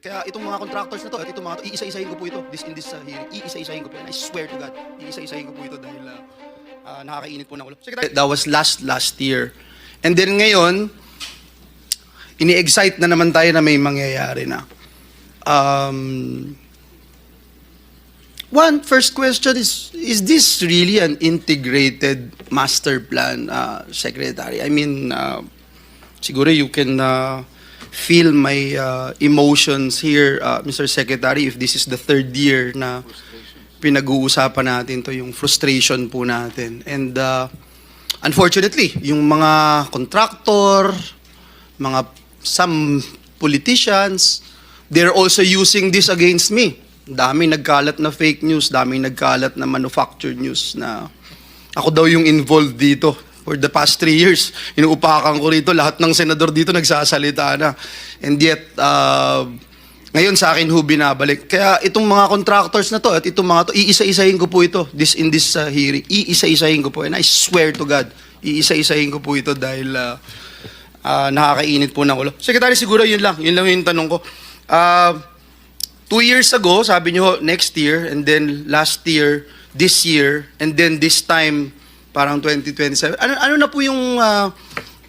Kaya itong mga contractors na to at itong mga to, iisa-isahin ko po ito this in this uh, hearing. Iisa-isahin ko po. I swear to God, iisa-isahin ko po ito dahil uh, uh, nakakainit po ng ulo. Secretary, that was last last year. And then ngayon, ini-excite na naman tayo na may mangyayari na. Um, one first question is is this really an integrated master plan uh, secretary i mean uh, siguro you can uh, feel my uh, emotions here uh, mr secretary if this is the third year na pinag-uusapan natin to yung frustration po natin. And uh, unfortunately yung mga contractor mga some politicians they're also using this against me. Dami nagkalat na fake news dami nagkalat na manufactured news na ako daw yung involved dito for the past three years inuupakan ko rito lahat ng senador dito nagsasalita na and yet uh, ngayon sa akin ho binabalik kaya itong mga contractors na to at itong mga to iisa-isahin ko po ito this in this uh, hearing iisa-isahin ko po and I swear to God iisa-isahin ko po ito dahil uh, ah, nakakainit po ng ulo. Secretary, siguro yun lang. Yun lang yung tanong ko. Ah, two years ago, sabi niyo next year, and then last year, this year, and then this time, parang 2027. Ano, ano na po yung ah,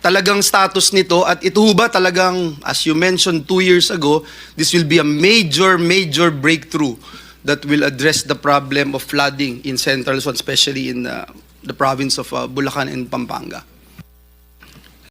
talagang status nito? At ito ba talagang, as you mentioned two years ago, this will be a major, major breakthrough that will address the problem of flooding in Central Luzon, especially in ah, the province of ah, Bulacan and Pampanga?